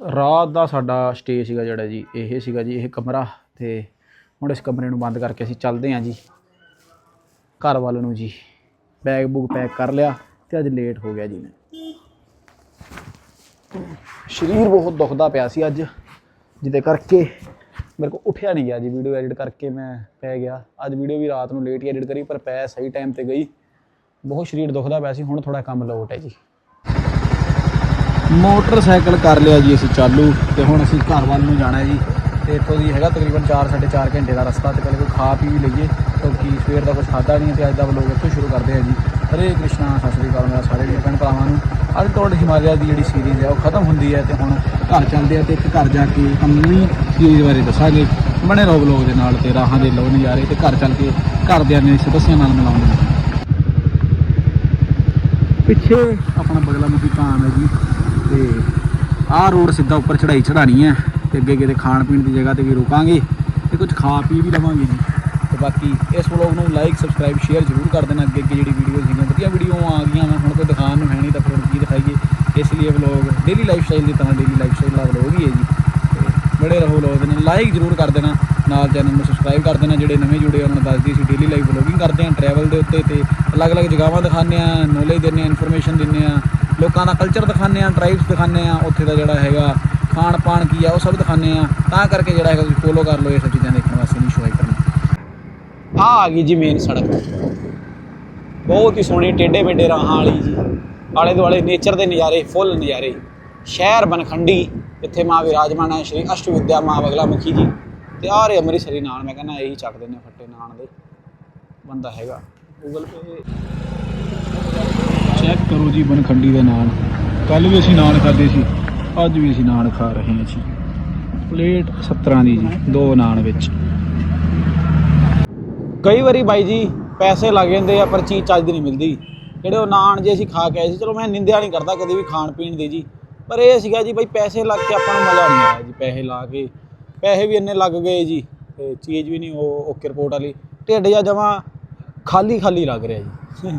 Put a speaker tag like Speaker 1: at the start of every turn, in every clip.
Speaker 1: ਰਾਤ ਦਾ ਸਾਡਾ ਸਟੇ ਸੀਗਾ ਜਿਹੜਾ ਜੀ, ਇਹ ਸੀਗਾ ਜੀ, ਇਹ ਕਮਰਾ ਤੇ ਹੁਣ ਇਸ ਕਮਰੇ ਨੂੰ ਬੰਦ ਕਰਕੇ ਅਸੀਂ ਚੱਲਦੇ ਹਾਂ ਜੀ। ਘਰ ਵੱਲ ਨੂੰ ਜੀ ਬੈਗ ਬੁੱਕ ਪੈਕ ਕਰ ਲਿਆ ਤੇ ਅੱਜ ਲੇਟ ਹੋ ਗਿਆ ਜੀ ਮੈਂ। ਸਰੀਰ ਬਹੁਤ ਦੁਖਦਾ ਪਿਆ ਸੀ ਅੱਜ, ਜਿਹਦੇ ਕਰਕੇ ਮੇਰੇ ਕੋ ਉੱਠਿਆ ਨਹੀਂ ਗਿਆ ਜੀ ਵੀਡੀਓ ਐਡਿਟ ਕਰਕੇ ਮੈਂ ਪੈ ਗਿਆ। ਅੱਜ ਵੀਡੀਓ ਵੀ ਰਾਤ ਨੂੰ ਲੇਟ ਹੀ ਐਡਿਟ ਕਰੀ, ਪਰ ਪੈ ਸਹੀ ਟਾਈਮ ਤੇ ਗਈ। ਬਹੁਤ ਸਰੀਰ ਦੁਖਦਾ ਪਿਆ ਸੀ, ਹੁਣ ਥੋੜਾ ਕੰਮ ਲੋਟ ਹੈ ਜੀ। ਮੋਟਰਸਾਈਕਲ ਕਰ ਲਿਆ ਜੀ ਅਸੀਂ ਚਾਲੂ ਤੇ ਹੁਣ ਅਸੀਂ ਘਰ ਵੱਲ ਨੂੰ ਜਾਣਾ ਜੀ। ਤੇ ਇੱਥੋਂ ਦੀ ਹੈਗਾ ਤਕਰੀਬਨ 4-4.5 ਘੰਟੇ ਦਾ ਰਸਤਾ ਤੇ ਪਹਿਲੇ ਕੋਈ ਖਾ ਪੀ ਵੀ ਲਈਏ, ਕਿਉਂਕਿ ਸਵੇਰ ਦਾ ਕੁਝ ਖਾਦਾ ਨਹੀਂ ਹੈ ਤੇ ਅੱਜ ਦਾ ਵਲੋਗ ਇੱਥੋਂ ਸ਼ੁਰੂ ਕਰਦੇ ਆ ਜੀ। ਹਰੇ ਕ੍ਰਿਸ਼ਨਾ, ਸਤਿ ਸ੍ਰੀ ਅਕਾਲ ਮੇਰਾ ਸਾਰੇ ਵੀਰ ਭੈਣ ਭਰਾਵਾਂ ਨੂੰ। ਅੱਜ ਟੋਡ ਹਿਮਾਲਿਆ ਦੀ ਜਿਹੜੀ ਸੀਰੀਜ਼ ਹੈ ਉਹ ਖਤਮ ਹੁੰਦੀ ਹੈ ਤੇ ਹੁਣ ਘਰ ਚੱਲਦੇ ਆ ਤੇ ਇੱਕ ਘਰ ਜਾ ਕੇ ਤੁਹਾਨੂੰ ਨਵੀਂ ਸੀਰੀਜ਼ ਬਾਰੇ ਦੱਸਾਂਗੇ। ਬਣੇ ਰਹੋ ਵਲੋਗ ਦੇ ਨਾਲ ਤੇ ਰਾਹਾਂ ਦੇ ਲੋ ਨਜ਼ਾਰੇ ਤੇ ਘਰ ਚੱਲ ਕੇ ਘਰਦਿਆਂ ਨੇ ਸਦੱਸਿਆਂ ਨਾਲ ਮਿਲਾਉਂਦੇ ਪਿੱਛੇ ਆਪਣਾ ਬਗਲਾਮੁਖੀ ਧਾਮ ਹੈ ਜੀ। ਤੇ ਆਹ ਰੋਡ ਸਿੱਧਾ ਉੱਪਰ ਚੜਾਈ ਚੜਾਣੀ ਹੈ ਤੇ ਅੱਗੇ ਕਿਤੇ ਖਾਣ ਪੀਣ ਦੀ ਜਗ੍ਹਾ ਤੇ ਵੀ ਰੁਕਾਂਗੇ ਤੇ ਕੁਝ ਖਾ ਪੀ ਵੀ ਲਵਾਂਗੇ ਜੀ। ਤੇ ਬਾਕੀ ਇਸ ਵਲੌਗ ਨੂੰ ਲਾਈਕ ਸਬਸਕ੍ਰਾਈਬ ਸ਼ੇਅਰ ਜ਼ਰੂਰ ਕਰ ਦੇਣਾ। ਅੱਗੇ ਅੱਗੇ ਜਿਹੜੀ ਵੀਡੀਓ ਸੀਗੀਆਂ ਵਧੀਆ ਵੀਡੀਓ ਆ ਗਈਆਂ ਮੈਂ ਹੁਣ ਕੋਈ ਦਿਖਾਉਣ ਨੂੰ ਹੈ ਨਹੀਂ ਤਾਂ ਫਿਰ ਕੀ ਦਿਖਾਈਏ। ਇਸ ਲਈ ਵਲੌਗ ਡੇਲੀ ਲਾਈਫ ਸਟਾਈਲ ਦੀ ਤਰ੍ਹਾਂ ਡੇਲੀ ਲਾਈਫ ਸਟਾਈਲ ਦਾ ਵਲੌਗ ਹੀ ਹੈ ਜੀ। ਤੇ ਬੜੇ ਰਹੋ ਵਲੌਗ ਨੇ ਲਾਈਕ ਜ਼ਰੂਰ ਕਰ ਦੇਣਾ। ਨਾਲ ਚੈਨਲ ਨੂੰ ਸਬਸਕ੍ਰਾਈਬ ਕਰ ਦੇਣਾ। ਜਿਹੜੇ ਨਵੇਂ ਜੁੜੇ ਉਹਨਾਂ ਨੂੰ ਦੱਸਦੀ ਸੀ ਡੇਲੀ ਲਾਈਫ ਵਲੌਗਿੰਗ ਕਰਦੇ ਹਾਂ। ਟਰੈਵਲ ਦੇ ਉੱਤੇ ਤੇ ਅਲੱਗ-ਅਲੱਗ ਜਗ੍ਹਾਵਾਂ ਦਿਖਾਉਂਦੇ ਆ ਨੌਲੇਜ ਦਿੰਦੇ ਆ ਇਨਫੋਰਮੇਸ਼ਨ ਦਿੰਦੇ ਆ ਲੋਕਾਂ ਦਾ ਕਲਚਰ ਦਿਖਾਉਂਦੇ ਆ ਟ੍ਰਾਈਬਸ ਦਿਖਾਉਂਦੇ ਆ ਉੱਥੇ ਦਾ ਜਿਹੜਾ ਹੈਗਾ ਖਾਣ ਪਾਣ ਕੀ ਆ, ਉਹ ਸਭ ਦਿਖਾਉਂਦੇ ਆ ਤਾਂ ਕਰਕੇ ਜਿਹੜਾ ਹੈਗਾ ਤੁਸੀਂ ਫੋਲੋ ਕਰ ਲਓ ਇਹ ਸਭ ਚੀਜ਼ਾਂ ਦੇਖਣ ਵਾਸਤੇ ਨਹੀਂ ਸ਼ੋਅ ਕਰਨਾ। ਆ ਆ ਗਈ ਜੀ ਮੇਨ ਸੜਕ। ਬਹੁਤ ਹੀ ਸੋਹਣੀ ਟੇਡੇ ਮੇਡੇ ਰਾਹਾਂ ਵਾਲੀ ਜੀ। ਆਲੇ ਦੁਆਲੇ ਨੇਚਰ ਦੇ ਨਜ਼ਾਰੇ ਫੁੱਲ ਨਜ਼ਾਰੇ। ਸ਼ਹਿਰ ਬਨਖੰਡੀ, ਇੱਥੇ ਮਾਂ ਵਿਰਾਜਮਾਨ ਹੈ ਸ਼੍ਰੀ ਅਸ਼ਟ ਵਿਦਿਆ ਮਾਂ ਬਗਲਾ ਮੁਖੀ ਜੀ। ਤੇ ਆ ਰਹੇ ਅੰਮ੍ਰਿਤਸਰੀ ਨਾਨ ਮੈਂ ਕਹਿੰਦਾ ਇਹੀ ਚੱਕ ਨੇ ਫੱਟੇ ਨਾਨ ਦੇ। ਬੰਦਾ ਹੈਗਾ। ਗੂਗਲ ਪੇ ਚੈੱਕ ਕਰੋ ਜੀ ਬਨਖੰਡੀ ਦਾ ਨਾਨ ਕੱਲ ਵੀ ਅਸੀਂ ਨਾਨ ਖਾਦੇ ਸੀ, ਅੱਜ ਵੀ ਅਸੀਂ ਨਾਨ ਖਾ ਰਹੇ ਹਾਂ ਜੀ। ਪਲੇਟ 17 ਦੀ ਜੀ, ਦੋ ਨਾਨ ਵਿੱਚ। ਕਈ ਵਾਰੀ ਬਾਈ ਜੀ ਪੈਸੇ ਲੱਗ ਜਾਂਦੇ ਆ, ਪਰ ਚੀਜ਼ ਚੱਜ ਦੀ ਨਹੀਂ ਮਿਲਦੀ। ਜਿਹੜੇ ਉਹ ਨਾਨ ਜੇ ਅਸੀਂ ਖਾ ਕੇ ਆਏ ਸੀ, ਚਲੋ ਮੈਂ ਨਿੰਦਿਆ ਨਹੀਂ ਕਰਦਾ ਕਦੇ ਵੀ ਖਾਣ ਪੀਣ ਦੀ ਜੀ। ਪਰ ਇਹ ਸੀਗਾ ਜੀ ਬਈ ਪੈਸੇ ਲੱਗ ਕੇ ਆਪਾਂ ਨੂੰ ਮਜ਼ਾ ਨਹੀਂ ਆਇਆ ਜੀ, ਪੈਸੇ ਲਾ ਕੇ। ਪੈਸੇ ਵੀ ਇੰਨੇ ਲੱਗ ਗਏ ਜੀ, ਤੇ ਚੀਜ਼ ਵੀ ਨਹੀਂ, ਉਹ ਓਕੇ ਰਿਪੋਰਟ ਵਾਲੀ। ਢਿੱਡ ਜਾਂ ਜਮਾ ਖਾਲੀ ਖਾਲੀ ਲੱਗ ਰਿਹਾ ਜੀ।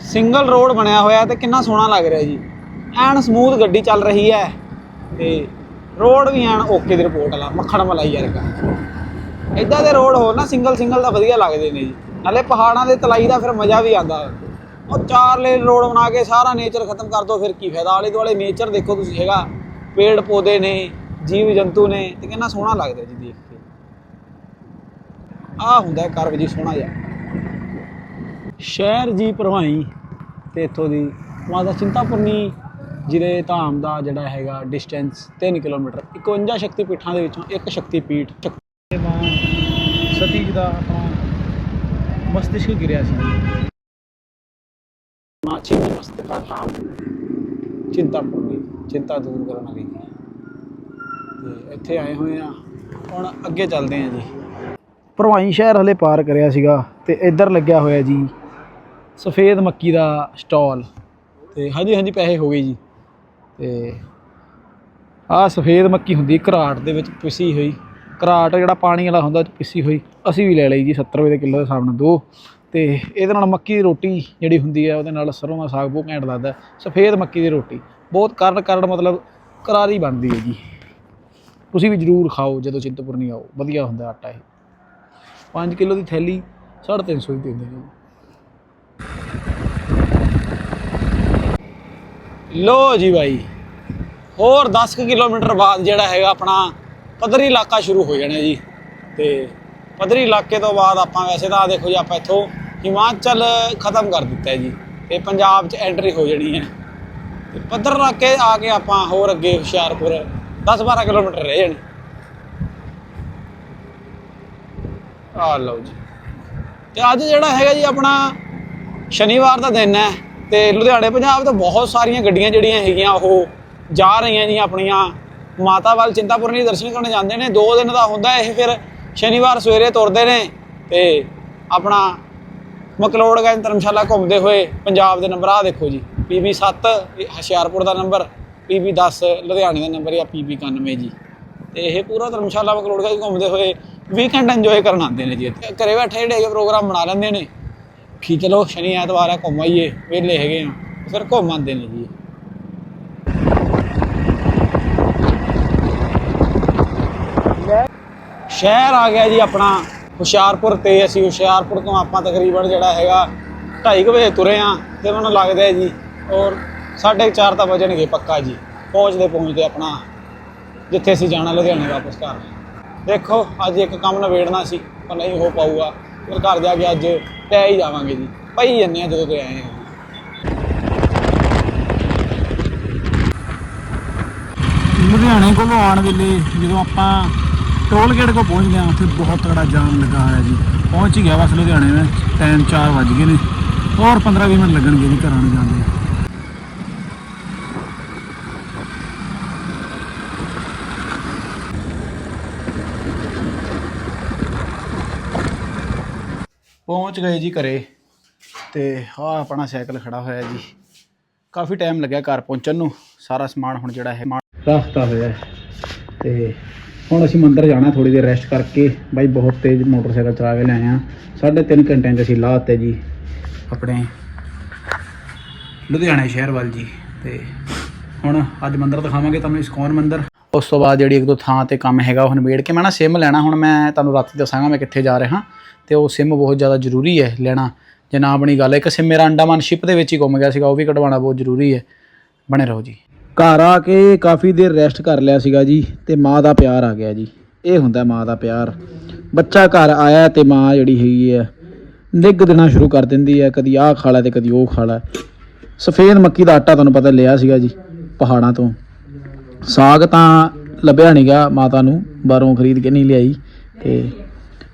Speaker 1: ਸਿੰਗਲ ਰੋਡ ਬਣਿਆ ਹੋਇਆ ਤੇ ਕਿੰਨਾ ਸੋਹਣਾ ਲੱਗ ਰਿਹਾ ਜੀ। ਐਨ ਸਮੂਥ ਗੱਡੀ ਚੱਲ ਰਹੀ ਹੈ ਤੇ ਰੋਡ ਵੀ ਐਨ ਓਕੇ ਦੀ ਰਿਪੋਰਟ ਵਾਲਾ ਮੱਖਣ ਮਲਾਈ ਵਰਗਾ। ਇਦਾਂ ਦੇ ਰੋਡ ਹੋ ਨਾ ਸਿੰਗਲ ਸਿੰਗਲ ਦਾ ਵਧੀਆ ਲੱਗਦੇ ਨੇ ਜੀ। ਨਾਲੇ ਪਹਾੜਾਂ ਦੇ ਤਲਾਈ ਦਾ ਫਿਰ ਮਜ਼ਾ ਵੀ ਆਉਂਦਾ। ਉਹ ਚਾਰ ਲੇਨ ਰੋਡ ਬਣਾ ਕੇ ਸਾਰਾ ਨੇਚਰ ਖਤਮ ਕਰ ਦੋ, ਫਿਰ ਕੀ ਫਾਇਦਾ? ਆਲੇ ਦੁਆਲੇ ਨੇਚਰ ਦੇਖੋ ਤੁਸੀਂ ਹੈਗਾ। ਪੇੜ ਪੌਦੇ ਨੇ, ਜੀਵ ਜੰਤੂ ਨੇ, ਤੇ ਕਿੰਨਾ ਸੋਹਣਾ ਲੱਗਦਾ ਜੀ ਦੇਖ ਕੇ। ਆ ਹੁੰਦਾ ਹੈ ਕਰਵ ਜੀ ਸੋਹਣਾ ਜਿਹਾ। ਸ਼ਹਿਰ ਜੀ ਭਰਵਾਈ ਤੇ ਇੱਥੋਂ ਦੀ ਮਾਤਾ ਚਿੰਤਾਪੁਰਨੀ ਜਿਹਦੇ ਧਾਮ ਦਾ ਜਿਹੜਾ ਹੈਗਾ ਡਿਸਟੈਂਸ 3 ਕਿਲੋਮੀਟਰ 51 ਸ਼ਕਤੀ ਪੀਠਾਂ ਦੇ ਵਿੱਚੋਂ ਇੱਕ ਸ਼ਕਤੀ ਪੀਠ ਸ਼ਕਤੀਮਾਨ ਸਤੀ ਜੀ ਦਾ ਆਪਣਾ ਮਸਤਿਸ਼ਕ ਗਿਰਿਆ ਸੀ। ਮਾਛੀ ਦੀ ਮਸਤਕਾ ਧਾਮ ਚਿੰਤਾਪੁਰਨੀ ਚਿੰਤਾ ਦੂਰ ਕਰਨ ਵਾਲੀ। ਤੇ ਇੱਥੇ ਆਏ ਹੋਏ ਆ ਹੁਣ ਅੱਗੇ ਚੱਲਦੇ ਆ ਜੀ। ਭਰਵਾਈ ਸ਼ਹਿਰ ਹਲੇ ਪਾਰ ਕਰਿਆ ਸੀਗਾ ਤੇ ਇੱਧਰ ਲੱਗਿਆ ਹੋਇਆ ਜੀ। ਸਫੇਦ ਮੱਕੀ ਦਾ ਸਟਾਲ। ਤੇ ਹਾਂਜੀ ਹਾਂਜੀ, ਪੈਸੇ ਹੋ ਗਏ ਜੀ। ਤੇ ਆਹ ਸਫੇਦ ਮੱਕੀ ਹੁੰਦੀ ਘਰਾਟ ਦੇ ਵਿੱਚ ਪਿਸੀ ਹੋਈ। ਘਰਾਟ ਜਿਹੜਾ ਪਾਣੀ ਵਾਲਾ ਹੁੰਦਾ, ਉਹ ਪਿਸੀ ਹੋਈ। ਅਸੀਂ ਵੀ ਲੈ ਲਈ ਜੀ 70 ਰੁਪਏ ਦੇ ਕਿਲੋ ਦੇ ਹਿਸਾਬ ਨਾਲ ਦੋ। ਤੇ ਇਹਦੇ ਨਾਲ ਮੱਕੀ ਦੀ ਰੋਟੀ ਜਿਹੜੀ ਹੁੰਦੀ ਹੈ, ਉਹਦੇ ਨਾਲ ਸਰੋਂ ਦਾ ਸਾਗ ਬਹੁਤ ਘੈਂਟ ਲੱਗਦਾ। ਸਫੇਦ ਮੱਕੀ ਦੀ ਰੋਟੀ। ਬਹੁਤ ਕਰੜ ਕਰੜ ਮਤਲਬ ਕਰਾਰੀ ਬਣਦੀ ਹੈ ਜੀ। ਤੁਸੀਂ ਵੀ ਜਰੂਰ ਖਾਓ ਜਦੋਂ ਚਿੰਤਪੁਰਨੀ ਆਓ। ਵਧੀਆ ਹੁੰਦਾ ਆਟਾ ਇਹ। 5 ਕਿਲੋ ਦੀ ਥੈਲੀ 350 ਹੀ ਦਿੰਦੇ ਨੇ ਲੋ ਜੀ ਬਾਈ, ਹੋਰ 10 ਕੁ ਕਿਲੋਮੀਟਰ ਬਾਅਦ ਜਿਹੜਾ ਹੈਗਾ ਆਪਣਾ ਪੱਧਰੀ ਇਲਾਕਾ ਸ਼ੁਰੂ ਹੋ ਜਾਣਾ ਜੀ। ਤੇ ਪੱਧਰੀ ਇਲਾਕੇ ਤੋਂ ਬਾਅਦ ਆਪਾਂ ਵੈਸੇ ਤਾਂ ਦੇਖੋ ਜੀ, ਆਪਾਂ ਇੱਥੋਂ ਹਿਮਾਚਲ ਖਤਮ ਕਰ ਦਿੱਤਾ ਜੀ, ਤੇ ਪੰਜਾਬ 'ਚ ਐਂਟਰੀ ਹੋ ਜਾਣੀ ਹੈ। ਤੇ ਪੱਧਰ ਇਲਾਕੇ ਆ ਕੇ ਆਪਾਂ ਹੋਰ ਅੱਗੇ ਹੁਸ਼ਿਆਰਪੁਰ 10-12 ਕਿਲੋਮੀਟਰ ਰਹਿ ਜਾਣੇ। ਆ ਲਓ ਜੀ। ਤੇ ਅੱਜ ਜਿਹੜਾ ਹੈਗਾ ਜੀ ਆਪਣਾ ਸ਼ਨੀਵਾਰ ਦਾ ਦਿਨ ਹੈ ਤੇ ਲੁਧਿਆਣੇ, ਪੰਜਾਬ ਤੋਂ ਬਹੁਤ ਸਾਰੀਆਂ ਗੱਡੀਆਂ ਜਿਹੜੀਆਂ ਹੈਗੀਆਂ, ਉਹ ਜਾ ਰਹੀਆਂ ਜੀ ਆਪਣੀਆਂ। ਮਾਤਾ ਵੱਲ ਚਿੰਤਾਪੁਰਨੀ ਦਰਸ਼ਨ ਕਰਨ ਜਾਂਦੇ ਨੇ। ਦੋ ਦਿਨ ਦਾ ਹੁੰਦਾ ਇਹ ਫਿਰ ਸ਼ਨੀਵਾਰ ਸਵੇਰੇ ਤੁਰਦੇ ਨੇ ਤੇ ਆਪਣਾ ਮਕਲੋੜਗੰਜ ਧਰਮਸ਼ਾਲਾ ਘੁੰਮਦੇ ਹੋਏ ਪੰਜਾਬ ਦੇ ਨੰਬਰ ਆ ਦੇਖੋ ਜੀ PB 7 ਹੁਸ਼ਿਆਰਪੁਰ ਦਾ ਨੰਬਰ PB 10 ਲੁਧਿਆਣੇ ਦਾ ਨੰਬਰ ਜਾਂ PB 91 ਜੀ। ਤੇ ਇਹ ਪੂਰਾ ਧਰਮਸ਼ਾਲਾ ਮਕਲੋੜਗੰਜ ਘੁੰਮਦੇ ਹੋਏ ਵੀਕਐਂਡ ਇੰਜੋਏ ਕਰਨ ਆਉਂਦੇ ਨੇ ਜੀ ਇੱਥੇ। ਘਰੇ ਬੈਠੇ ਜਿਹੜੇ ਹੈਗੇ ਪ੍ਰੋਗਰਾਮ ਬਣਾ ਲੈਂਦੇ ਨੇ। ਕਿ ਚਲੋ ਸ਼ਨੀ ਐਤਵਾਰ ਆ, ਘੁੰਮ ਆਈਏ, ਵਿਹਲੇ ਹੈਗੇ ਆ। ਫਿਰ ਘੁੰਮ ਆਂਦੇ ਨੇ ਜੀ। ਸ਼ਹਿਰ ਆ ਗਿਆ ਜੀ ਆਪਣਾ, ਹੁਸ਼ਿਆਰਪੁਰ ਤੇ। ਅਸੀਂ ਹੁਸ਼ਿਆਰਪੁਰ ਤੋਂ ਆਪਾਂ ਤਕਰੀਬਨ ਜਿਹੜਾ ਹੈਗਾ 2:30 ਵਜੇ ਤੁਰੇ ਆ ਤੇ ਮੈਨੂੰ ਲੱਗਦਾ ਜੀ, ਔਰ 4:30 ਤਾਂ ਵਜਣਗੇ ਪੱਕਾ ਜੀ। ਪਹੁੰਚਦੇ ਪਹੁੰਚਦੇ ਆਪਣਾ। ਜਿੱਥੇ ਅਸੀਂ ਜਾਣਾ, ਲੁਧਿਆਣੇ ਵਾਪਸ ਘਰ। ਦੇਖੋ, ਅੱਜ ਇੱਕ ਕੰਮ ਨਵੇੜਨਾ ਸੀ, ਪਰ ਨਹੀਂ ਹੋ ਪਾਊਗਾ। ਫਿਰ ਘਰ ਜਾ ਕੇ ਅੱਜ ਪੈ ਹੀ ਜਾਵਾਂਗੇ ਜੀ। ਪਈ ਜੰਨੇ ਆ ਜਦੋਂ ਤੇ ਆਏ ਆ। ਲੁਧਿਆਣੇ ਕੋਲ ਆਉਣ ਵੇਲੇ ਜਦੋਂ ਆਪਾਂ ਟੋਲ ਗੇਟ ਕੋ ਪਹੁੰਚਦੇ ਆ, ਉੱਥੇ ਬਹੁਤ ਤਗੜਾ ਜਾਮ ਲੱਗਾ ਹੋਇਆ ਜੀ। ਪਹੁੰਚ ਹੀ ਗਿਆ ਬਸ ਲੁਧਿਆਣੇ में ਟਾਈਮ 4 ਵੱਜ ਗਏ ਨੇ। ਹੋਰ 15-20 ਮਿੰਟ ਲੱਗਣਗੇ ਜੀ ਘਰਾਂ ਨੂੰ ਜਾਂਦੇ ਪਹੁੰਚ ਗਏ ਜੀ ਘਰੇ ਤੇ ਆਹ ਆਪਣਾ ਸਾਈਕਲ ਖੜਾ ਹੋਇਆ ਜੀ। ਕਾਫੀ ਟਾਈਮ ਲੱਗਿਆ ਘਰ ਪਹੁੰਚਣ ਨੂੰ। ਸਾਰਾ ਸਮਾਨ ਹੁਣ ਜਿਹੜਾ ਹੈ ਰੱਖਤਾ ਹੋਇਆ ਤੇ ਹੁਣ ਅਸੀਂ ਮੰਦਰ ਜਾਣਾ ਥੋੜੀ ਦੇਰ ਰੈਸਟ ਕਰਕੇ। ਬਾਈ, ਬਹੁਤ ਤੇਜ਼ ਮੋਟਰਸਾਈਕਲ ਚਲਾ ਕੇ ਲਿਆਏ ਆ। ਸਾਢੇ ਤਿੰਨ ਘੰਟਿਆਂ 'ਚ ਅਸੀਂ ਲਾਤੇ ਜੀ ਆਪਣੇ ਲੁਧਿਆਣੇ ਸ਼ਹਿਰ ਵੱਲ ਜੀ। ਤੇ ਹੁਣ ਅੱਜ ਮੰਦਰ ਦਿਖਾਵਾਂਗੇ ਤੁਹਾਨੂੰ ਇਸਕੌਨ ਮੰਦਰ। ਉਸ ਤੋਂ ਬਾਅਦ ਜਿਹੜੀ ਇੱਕ ਦੋ ਥਾਂ ਤੇ ਕੰਮ ਹੈਗਾ, ਉਹ ਨਿਬੇੜ ਕੇ ਮੈਂ ਨਾ ਸਿਮ ਲੈਣਾ। ਹੁਣ ਮੈਂ ਤੁਹਾਨੂੰ ਰਾਤੀ ਦੱਸਾਂਗਾ ਮੈਂ ਕਿੱਥੇ ਜਾ ਰਿਹਾ। ਤੇ ਉਹ ਸਿਮ ਬਹੁਤ ਜ਼ਿਆਦਾ ਜ਼ਰੂਰੀ ਹੈ ਲੈਣਾ। ਜੇ ਨਾ ਆਪਣੀ ਗੱਲ ਇੱਕ ਸਿਮ ਮੇਰਾ ਅੰਡਾਮਾਨ ਸ਼ਿਪ ਦੇ ਵਿੱਚ ਹੀ ਗੁੰਮ ਗਿਆ ਸੀਗਾ, ਉਹ ਵੀ ਕਢਵਾਉਣਾ ਬਹੁਤ ਜ਼ਰੂਰੀ ਹੈ। ਬਣੇ ਰਹੋ ਜੀ। ਘਰ ਆ ਕੇ ਕਾਫੀ ਦੇਰ ਰੈਸਟ ਕਰ ਲਿਆ ਸੀਗਾ ਜੀ, ਤੇ ਮਾਂ ਦਾ ਪਿਆਰ ਆ ਗਿਆ ਜੀ। ਇਹ ਹੁੰਦਾ ਮਾਂ ਦਾ ਪਿਆਰ। ਬੱਚਾ ਘਰ ਆਇਆ ਤੇ ਮਾਂ ਜਿਹੜੀ ਹੈਗੀ ਹੈ, ਨਿੱਘ ਦੇਣਾ ਸ਼ੁਰੂ ਕਰ ਦਿੰਦੀ ਹੈ, ਕਦੀ ਆਹ ਖਾ ਲੈ ਤੇ ਕਦੀ ਉਹ ਖਾ ਲੈ। ਸਫੇਦ ਮੱਕੀ ਦਾ ਆਟਾ ਤੁਹਾਨੂੰ ਪਤਾ ਲਿਆ ਸੀਗਾ ਜੀ, ਪਹਾੜਾਂ ਤੋਂ। ਸਾਗ ਤਾਂ ਲੱਭਿਆ ਨਹੀਂਗਾ ਮਾਤਾ ਨੂੰ, ਬਾਹਰੋਂ ਖਰੀਦ ਕੇ ਨਹੀਂ ਲਿਆਈ, ਤੇ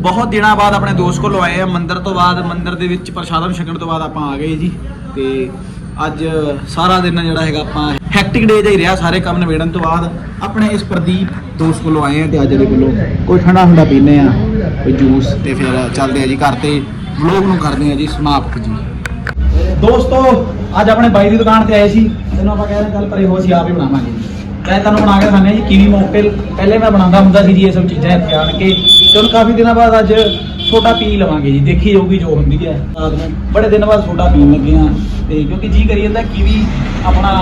Speaker 1: ਬਹੁਤ ਦਿਨਾਂ ਬਾਅਦ ਆਪਣੇ ਦੋਸਤ ਕੋਲ ਆਏ ਆ। ਮੰਦਿਰ ਤੋਂ ਬਾਅਦ, ਮੰਦਿਰ ਦੇ ਵਿੱਚ ਪ੍ਰਸ਼ਾਦਨ ਛਕਣ ਤੋਂ ਬਾਅਦ ਆਪਾਂ ਆ ਗਏ ਜੀ। ਤੇ ਅੱਜ ਸਾਰਾ ਦਿਨ ਜਿਹੜਾ ਹੈਗਾ ਆਪਾਂ ਹੈਕਟਿਕ ਡੇ ਜਿਹਾ ਹੀ ਰਿਹਾ। ਸਾਰੇ ਕੰਮ ਨਿਬੇੜਨ ਤੋਂ ਬਾਅਦ ਆਪਣੇ ਇਸ ਪ੍ਰਦੀਪ ਦੋਸਤ ਕੋਲੋਂ ਆਏ ਆ ਤੇ ਅੱਜ ਇਹਦੇ ਕੋਲੋਂ ਕੋਈ ਠੰਡਾ ਹੁੰਦਾ ਪੀਨੇ ਆ। ਕੋਈ ਜੂਸ ਤੇ ਫਿਰ ਚੱਲਦੇ ਆ ਜੀ ਘਰ ਤੇ। ਵਲੋਗ ਨੂੰ ਕਰਦੇ ਆ ਜੀ ਸਮਾਪਤ ਜੀ। ਦੋਸਤੋ, ਅੱਜ ਆਪਣੇ ਬਾਈ ਦੀ ਦੁਕਾਨ ਤੇ ਆਏ ਸੀ। ਤੈਨੂੰ ਆਪਾਂ ਕਹਿ ਕਹਿੰਦੇ ਚੱਲ ਪਰੇ ਹੋ, ਅਸੀਂ ਆਪ ਹੀ ਬਣਾਵਾਂਗੇ। ਜੀ ਮੈਂ ਤੁਹਾਨੂੰ ਬਣਾ ਕੇ ਦਿਖਾਉਂਦੇ ਜੀ, ਕੀਵੀ ਮੋਕਟੇਲ ਪਹਿਲੇ ਮੈਂ ਬਣਾਉਂਦਾ ਹੁੰਦਾ ਸੀ ਜੀ ਇਹ ਸਭ ਚੀਜ਼ਾਂ ਇੱਥੇ ਆਣ ਕੇ। ਤੇ ਹੁਣ ਕਾਫੀ ਦਿਨਾਂ ਬਾਅਦ ਅੱਜ ਛੋਟਾ ਪੀ ਲਵਾਂਗੇ ਜੀ, ਦੇਖੀ ਜਾਊਗੀ ਜੋ ਹੁੰਦੀ ਹੈ। ਬੜੇ ਦਿਨ ਬਾਅਦ ਛੋਟਾ ਪੀਣ ਲੱਗੇ ਆ ਤੇ ਕਿਉਂਕਿ ਜੀ ਕਰੀ ਜਾਂਦਾ ਕੀਵੀ ਆਪਣਾ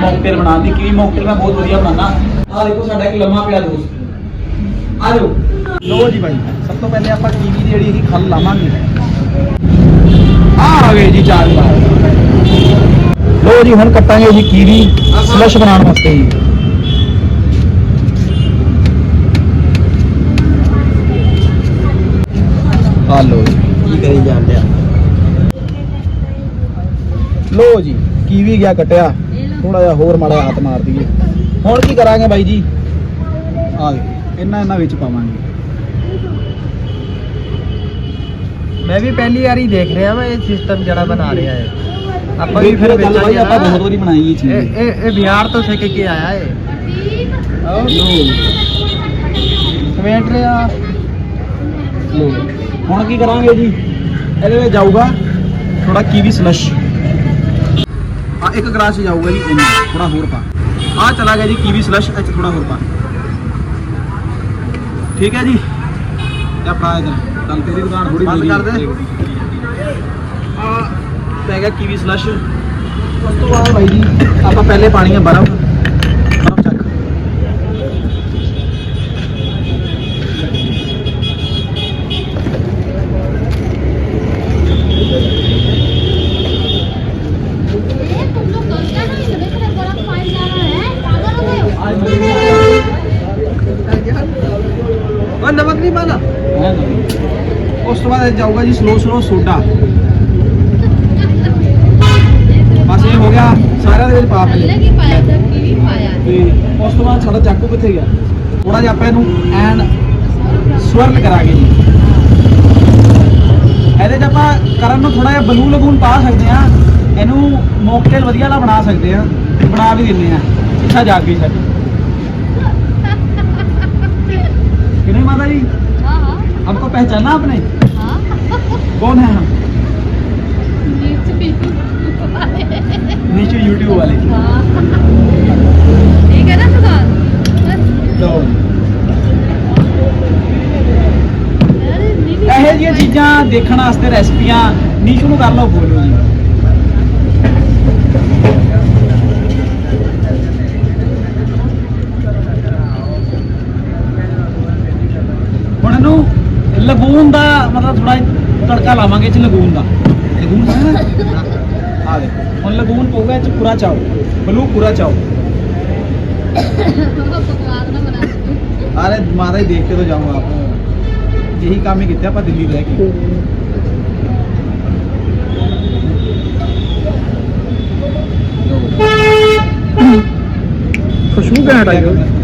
Speaker 1: ਮੋਕਟੇਲ ਬਣਾਉਣ ਦੀ, ਕੀਵੀ ਮੋਕਟੇਲ ਮੈਂ ਬਹੁਤ ਵਧੀਆ ਬਣਾਉਣਾ ਆਹ ਦੇਖੋ ਸਾਡਾ ਇੱਕ ਲੰਮਾ ਪਿਆ ਦੋਸਤ। ਆ ਜਾਓ। ਲੋ ਜੀ ਬਾਈ, ਸਭ ਤੋਂ ਪਹਿਲੇ ਆਪਾਂ ਕੀਵੀ ਦੀ ਜਿਹੜੀ ਹੈਗੀ ਖੱਲ ਲਾਵਾਂਗੇ। ਆ ਆ ਗਏ ਜੀ ਚਾਰ ਬਾਰ ਲੋ ਜੀ, ਹੁਣ ਕੱਟਾਂਗੇ ਜੀ ਕੀਵੀ ਸਲਸ਼ ਬਣਾਉਣ ਵਾਸਤੇ ਜੀ। ਆ ਲੋ ਜੀ ਕੀ ਕਰੀ ਜਾਂਦੇ ਆ ਲੋ ਜੀ ਕੀਵੀ ਗਿਆ ਕਟਿਆ ਥੋੜਾ ਜਿਹਾ ਹੋਰ ਮਾੜਾ ਹੱਥ ਮਾਰ ਦਈਏ ਹੁਣ ਕੀ ਕਰਾਂਗੇ ਬਾਈ ਜੀ ਆ ਗਏ ਇਹਨਾਂ ਇਹਨਾਂ ਵਿੱਚ ਪਾਵਾਂਗੇ
Speaker 2: ਮੈਂ ਵੀ ਪਹਿਲੀ ਵਾਰੀ ਦੇਖ ਰਿਹਾ ਮੈਂ ਇਹ ਸਿਸਟਮ ਜਿਹੜਾ ਬਣਾ ਰਿਹਾ ਹੈ ਆਪਾਂ
Speaker 1: ਵੀ
Speaker 2: ਵੀ
Speaker 1: ਫਿਰ
Speaker 2: ਫਿਰ
Speaker 1: ਗੱਲ ਬਾਈ
Speaker 2: ਵੇਚਾਂਗੇ
Speaker 1: ਆਪਾਂ
Speaker 2: ਨਾ।
Speaker 1: ਬਹੁਤ ਵਾਰੀ ਬਣਾਈ ਇਹ ਚੀਜ਼
Speaker 2: ਇਹ ਇਹ ਇਹ ਬਿਹਾਰ ਤੋਂ ਸਿੱਖ ਕੇ ਆਇਆ ਹੈ ਕਮੈਂਟ ਰਿਆ
Speaker 1: ਲੋ ਹੁਣ ਕੀ ਕਰਾਂਗੇ ਜੀ? ਇਹਦੇ ਵਿੱਚ ਜਾਊਗਾ ਥੋੜਾ ਕੀਵੀ ਸਲਸ਼ ਆ ਇੱਕ ਗਲਾਸ ਹੀ ਜਾਊਗਾ ਜੀ ਇੰਨਾ ਥੋੜਾ ਹੋਰ ਪਾ। ਆ ਚਲਾ ਗਿਆ ਜੀ ਕੀਵੀ ਸਲਸ਼ ਇੱਥੇ ਥੋੜਾ ਹੋਰ ਪਾ। ਠੀਕ ਹੈ ਜੀ? ਤੇ ਆਪਣਾ ਇਧਰ ਕੱਲ ਤੇਰੀ ਦੁਕਾਨ ਥੋੜੀ
Speaker 2: ਬੰਦ ਕਰ ਦੇ।
Speaker 1: ਆ ਪੈ ਗਿਆ ਕੀਵੀ ਸਲਸ਼ ਉਸ ਤੋਂ ਬਾਅਦ ਬਾਈ ਜੀ ਆਪਾਂ ਪਹਿਲੇ ਪਾਣੀ ਹੈ ਬਰਫ਼ ਬਰਫ਼। ਬਾਅਦ ਇਹ ਜਾਊਗਾ ਜੀ ਸਲੋ ਸਲੋ ਸੋਡਾ ਬਸ ਇਹ ਹੋ ਗਿਆ ਸਾਰਿਆਂ ਦੇ ਵਿੱਚ ਪਾ ਪਈ
Speaker 3: अलग ही पाया था कीवी पाया
Speaker 1: ਤੇ ਉਸ ਤੋਂ ਬਾਅਦ ਸਾਡਾ ਚਾਕੂ ਕਿੱਥੇ ਗਿਆ ਥੋੜਾ ਜਿਹਾ ਆਪਾਂ ਇਹਨੂੰ ਐਨ ਸਵਰਲ ਕਰਾਂਗੇ ਜੀ ਇਹਦੇ 'ਚ ਆਪਾਂ ਕਰਨ ਨੂੰ ਥੋੜਾ ਜਿਹਾ ਬਲੂ ਲਗੂਨ ਪਾ ਸਕਦੇ ਆ ਇਹਨੂੰ ਮੋਕਟੇਲ ਵਧੀਆ ਵਾਲਾ ਬਣਾ ਸਕਦੇ ਆ ਬਣਾ ਵੀ ਦਿੰਨੇ ਆ ਇੱਛਾ ਜਾਗ ਗਈ ਸਾਡੀ ਕਿਵੇਂ ਮਾਤਾ ਜੀ
Speaker 3: हाँ
Speaker 1: पहचाना आपने
Speaker 3: हाँ
Speaker 1: कौन है हम
Speaker 3: नीचे भी
Speaker 1: नीचे यूट्यूब वाले
Speaker 3: हाँ ठीक है ना दुकान
Speaker 1: ਲਓ
Speaker 3: अरे नहीं
Speaker 1: ਇਹੋ ਜਿਹੀਆਂ ਚੀਜ਼ਾਂ ਦੇਖਣ ਵਾਸਤੇ ਰੈਸਪੀਆਂ ਨੀਸ਼ੂ ਨੂੰ ਕਰ ਲਓ ਫੋਲੋ ਜੀ ਹੁਣ ਇਹਨੂੰ ਲਗੂਨ ਦਾ ਮਤਲਬ ਥੋੜਾ तड़का लावे लगून का लगून हम लगून पौगा पूरा
Speaker 3: चाओ। बलू, पूरा चाओ।
Speaker 1: अरे माता देख के तो जाऊँगा आप। यही काम ही किया दिल्ली रह खुशबू क्या हटाएगा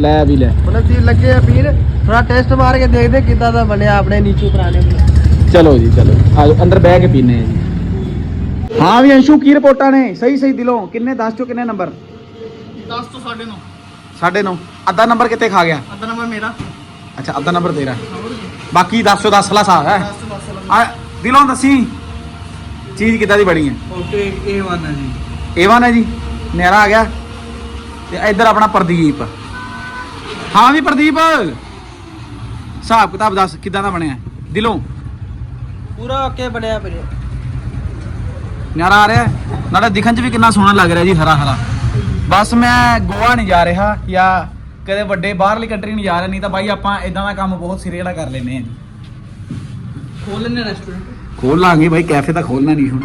Speaker 1: ਲੈ ਵੀ ਲੈ।
Speaker 2: ਹੁਣ ਅਸੀਂ ਲੱਗੇ ਆ ਵੀਰ ਥੋੜਾ ਟੈਸਟ ਮਾਰ ਕੇ ਦੇਖਦੇ ਕਿੱਦਾਂ ਦਾ ਬਣਿਆ ਆਪਣੇ ਨੀਚੂ ਪੁਰਾਣੇ
Speaker 1: ਚਲੋ ਜੀ ਚਲੋ। ਆਜੋ ਅੰਦਰ ਬਹਿ ਕੇ ਪੀਨੇ ਆ ਜੀ। ਹਾਂ ਵੀ ਅੰਸ਼ੂ ਕੀ ਰਿਪੋਰਟਾਂ ਨੇ? ਸਹੀ ਸਹੀ ਦਿਲੋਂ। ਕਿੰਨੇ 10 ਚੋਂ ਕਿੰਨੇ ਨੰਬਰ?
Speaker 2: 10 ਤੋਂ
Speaker 1: 9.5 9.5 ਅੱਧਾ ਨੰਬਰ ਕਿੱਥੇ ਖਾ ਗਿਆ?
Speaker 2: ਅੱਧਾ ਨੰਬਰ ਮੇਰਾ।
Speaker 1: ਅੱਛਾ ਅੱਧਾ ਨੰਬਰ ਤੇਰਾ। ਬਾਕੀ 10 ਤੋਂ 10 ਲਾ ਆ ਦਿਲੋਂ ਦੱਸੀ। ਚੀਜ਼ ਕਿੱਦਾਂ ਦੀ ਬਣੀ ਹੈ?
Speaker 2: ਓਕੇ A1 ਹੈ ਜੀ।
Speaker 1: A1 ਹੈ ਜੀ। ਨਿਆਰਾ ਆ ਗਿਆ। ਤੇ ਇੱਧਰ ਆਪਣਾ ਪ੍ਰਦੀਪ। ਹਾਂ ਵੀ ਪ੍ਰਦੀਪ ਹਿਸਾਬ ਕਿਤਾਬ ਦੱਸ ਕਿਦਾਂ ਦਾ ਬਣਿਆ? ਦਿਲੋਂ?
Speaker 2: ਪੂਰਾ ਓਕੇ ਬਣਿਆ ਵੀਰੇ।
Speaker 1: ਨਿਆਰਾ ਆ ਰਿਹਾ? ਨਾਲੇ ਦਿਖਣ ਚ ਵੀ ਕਿੰਨਾ ਸੋਹਣਾ ਲੱਗ ਰਿਹਾ ਜੀ ਹਰਾ ਹਰਾ ਬਸ ਮੈਂ ਗੋਆ ਨਹੀਂ ਜਾ ਰਿਹਾ ਜਾਂ ਕਦੇ ਵੱਡੇ ਬਾਹਰਲੀ ਕੰਟਰੀ ਨਹੀਂ ਜਾ ਰਿਹਾ ਨਹੀਂ ਤਾਂ ਬਾਈ ਆਪਾਂ ਇਦਾਂ ਦਾ ਕੰਮ ਬਹੁਤ ਸਿਰੇ ਵਾਲਾ ਕਰ ਲੈਨੇ ਆ
Speaker 2: ਖੋਲ ਲੈਨੇ ਰੈਸਟੋਰੈਂਟ
Speaker 1: ਖੋਲ ਲਾਂਗੇ ਬਾਈ ਕੈਫੇ ਤਾਂ ਖੋਲਣਾ ਨਹੀਂ ਹੁਣ।